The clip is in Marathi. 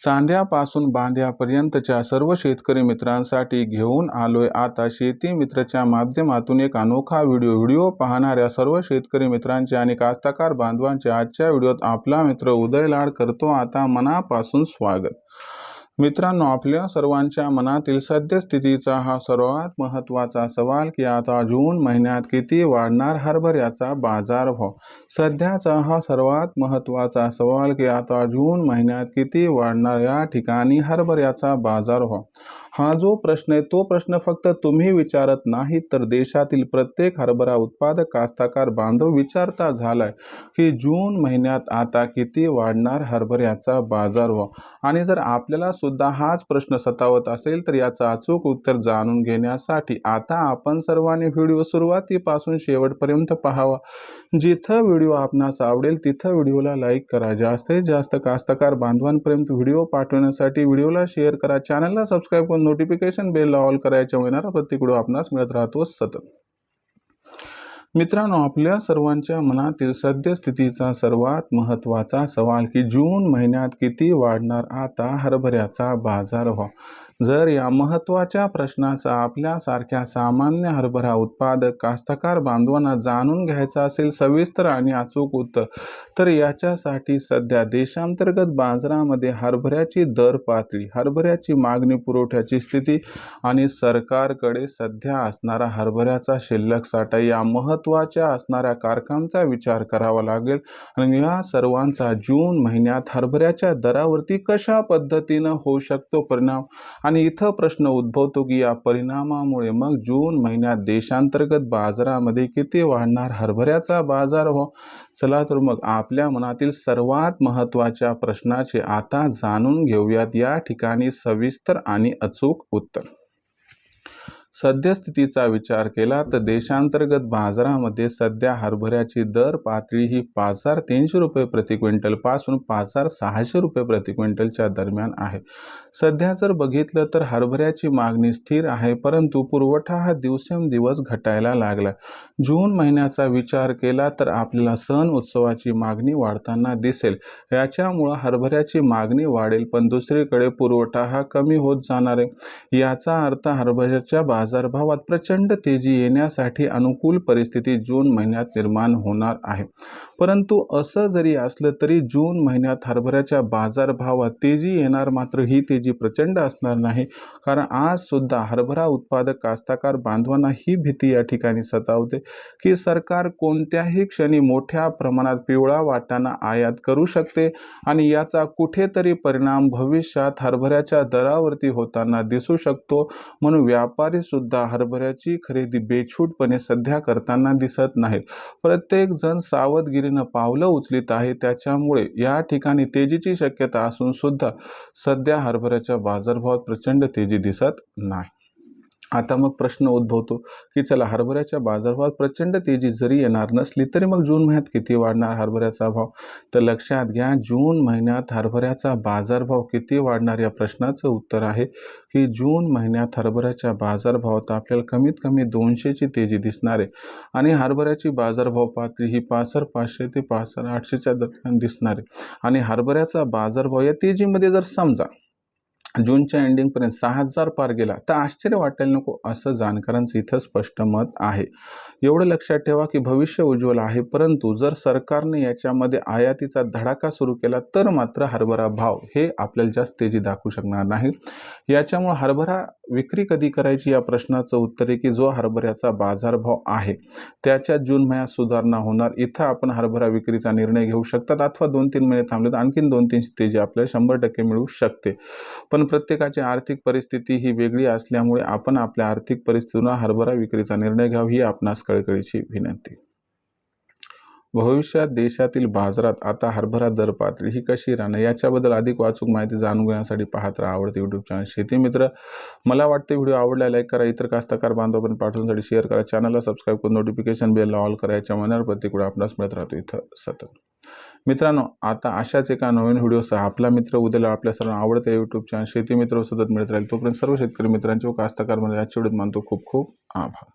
सांध्यापासून बांध्यापर्यंतच्या सर्व शेतकरी मित्रांसाठी घेऊन आलोय आता शेती मित्रच्या माध्यमातून एक अनोखा व्हिडिओ. व्हिडिओ पाहणाऱ्या सर्व शेतकरी मित्रांचे आणि कास्तकार बांधवांचे आजच्या व्हिडिओत आपला मित्र उदय लाड करतो आता मनापासून स्वागत. मित्रांनो आपल्या सर्वांच्या मनातील सद्यस्थितीचा हा सर्वात महत्त्वाचा सवाल की आता जून महिन्यात किती वाढणार हरभऱ्याचा बाजारभाव? सध्याचा हा सर्वात महत्त्वाचा सवाल की आता जून महिन्यात किती वाढणार या ठिकाणी हरभऱ्याचा बाजारभाव? हा जो प्रश्न आहे तो प्रश्न फक्त तुम्ही विचारत नाही तर देशातील प्रत्येक हरभरा उत्पादक कास्तकार बांधव विचारता झालाय की जून महिन्यात आता किती वाढणार हरभऱ्याचा बाजारभाव? आणि जर आपल्याला सुद्धा हाच प्रश्न सतावत असेल तर याचं अचूक उत्तर जाणून घेण्यासाठी आता आपण सर्वांनी व्हिडिओ सुरुवातीपासून शेवटपर्यंत पाहावा. जिथं व्हिडिओ आपणास आवडेल तिथं व्हिडिओला लाईक करा. जास्तीत जास्त कास्तकार बांधवांपर्यंत व्हिडिओ पाठवण्यासाठी व्हिडिओला शेअर करा. चॅनलला सबस्क्राईब करून नोटिफिकेशन बेलला ऑल करायच्या येणारा प्रत्येक व्हिडिओ आपणास मिळत राहतो सतत. मित्रांनो आपल्या सर्वांच्या मनातील सद्यस्थितीचा सर्वात महत्त्वाचा सवाल की जून महिन्यात किती वाढणार? आता हरभऱ्याचा बाजार भाव जर या महत्त्वाच्या प्रश्नाचा आपल्यासारख्या सामान्य हरभरा उत्पादक कास्तकार बांधवांना जाणून घ्यायचा असेल सविस्तर आणि अचूक उत्तर तर याच्यासाठी सध्या देशांतर्गत बाजारामध्ये हरभऱ्याची दर पातळी हरभऱ्याची मागणी पुरवठ्याची स्थिती आणि सरकारकडे सध्या असणारा हरभऱ्याचा शिल्लक साठा या महत्त्वाच्या असणाऱ्या कारकांचा विचार करावा लागेल. आणि या सर्वांचा जून महिन्यात हरभऱ्याच्या दरावरती कशा पद्धतीनं होऊ शकतो परिणाम? आणि इथं प्रश्न उद्भवतो की या परिणामामुळे मग जून महिन्यात देशांतर्गत बाजारामध्ये किती वाढणार? हरभऱ्याचा बाजार हो. चला तर मग आपल्या मनातील सर्वात महत्त्वाच्या प्रश्नाचे आता जाणून घेऊयात. या ठिकाणी सविस्तर आणि अचूक उत्तर. सद्यस्थितीचा विचार केला तर देशांतर्गत बाजारामध्ये सध्या हरभऱ्याची दर पातळी ही पाच हजार तीनशे रुपये प्रति क्विंटलपासून पाच हजार सहाशे रुपये प्रति क्विंटलच्या दरम्यान आहे. सध्या जर बघितलं तर हरभऱ्याची मागणी स्थिर आहे परंतु पुरवठा हा दिवसेंदिवस घटायला लागला. जून महिन्याचा विचार केला तर आपल्याला सण उत्सवाची मागणी वाढताना दिसेल. याच्यामुळं हरभऱ्याची मागणी वाढेल पण दुसरीकडे पुरवठा हा कमी होत जाणार आहे. याचा अर्थ हरभऱ्याच्या बाजारभावात प्रचंड तेजी येण्यासाठी अनुकूल परिस्थिती जून महिन्यात निर्माण होणार आहे. परंतु असं जरी असलं तरी जून महिन्यात हरभऱ्याच्या बाजारभावात तेजी येणार मात्र ही तेजी प्रचंड असणार नाही. कारण आज सुद्धा हरभरा उत्पादक कास्ताकार बांधवांना ही भीती या ठिकाणी सतावते की सरकार कोणत्याही क्षणी मोठ्या प्रमाणात पिवळा वाटाणा आयात करू शकते आणि याचा कुठेतरी परिणाम भविष्यात हरभऱ्याच्या दरावरती होताना दिसू शकतो म्हणून व्यापारी सुद्धा हरभऱ्याची खरेदी बेछूटपणे सध्या करताना दिसत नाहीत. प्रत्येक जण सावधगिरीनं पावलं उचलीत आहे. त्याच्यामुळे या ठिकाणी तेजीची शक्यता असून सुद्धा सध्या हरभऱ्याच्या बाजारभावात प्रचंड तेजी दिसत नाही. आता मग प्रश्न उद्भवतो की चला हरभऱ्याच्या बाजारभावात प्रचंड तेजी जरी येणार नसली तरी मग जून महिन्यात किती वाढणार हरभऱ्याचा भाव? तर लक्षात घ्या जून महिन्यात हरभऱ्याचा बाजारभाव किती वाढणार या प्रश्नाचं उत्तर आहे की जून महिन्यात हरभऱ्याच्या बाजारभावात आपल्याला कमीत कमी दोनशेची तेजी दिसणार आहे आणि हरभऱ्याची बाजारभाव पातळी ही पासर पाचशे ते पासर आठशेच्या दरम्यान दिसणार आहे. आणि हरभऱ्याचा बाजारभाव या तेजीमध्ये जर समजा जूनच्या एंडिंगपर्यंत सहा हजार पार गेला. तर आश्चर्य वाटायला नको असं जाणकारांचं इथं स्पष्ट मत आहे. एवढं लक्षात ठेवा की भविष्य उज्ज्वल आहे परंतु जर सरकारने याच्यामध्ये आयातीचा धडाका सुरू केला तर मात्र हरभरा भाव हे आपल्याला जास्त तेजी दाखवू शकणार नाही. याच्यामुळे हरभरा विक्री कधी करायची या प्रश्नाचं उत्तर आहे की जो हरभऱ्याचा बाजारभाव आहे त्याच्यात जून महिन्यात सुधारणा होणार. इथं आपण हरभरा विक्रीचा निर्णय घेऊ शकतात अथवा दोन तीन महिने थांबले तर आणखीन दोन तीन तेजी आपल्याला शंभर टक्के मिळू शकते. पण प्रत्येकाची आर्थिक परिस्थिती ही वेगळी असल्यामुळे आपण आपल्या आर्थिक परिस्थितीनं हरभरा विक्रीचा निर्णय घ्यावा ही आपणास कळकळीची विनंती. भविष्यात देशातील बाजारात आता हरभरा दर पातळी ही कशी राहणार याच्याबद्दल अधिक वाचूक माहिती जाणून घेण्यासाठी पाहत राहा आवडते यूट्यूब चॅनल शेती मित्र मला वाटते व्हिडिओ आवडला लाईक करा. इतर कास्तकार बांधवांपर्यंत पाठवण्यासाठी शेअर करा. चॅनलला सबस्क्राईब करून नोटिफिकेशन बेलला ऑल करा. याच्या मनावर प्रत्येक आपणास मिळत राहतो इथं सतत. मित्रांनो आता अशाच एका नवीन व्हिडिओसह आपला मित्र उद्याला आपल्या सर्वांना आवडते यूट्यूब चॅनल शेती मित्र सतत मिळत राहील. तोपर्यंत सर्व शेतकरी मित्रांचे व कास्तकार म्हणजे आजच्या व्हिडिओत मानतो खूप खूप आभार.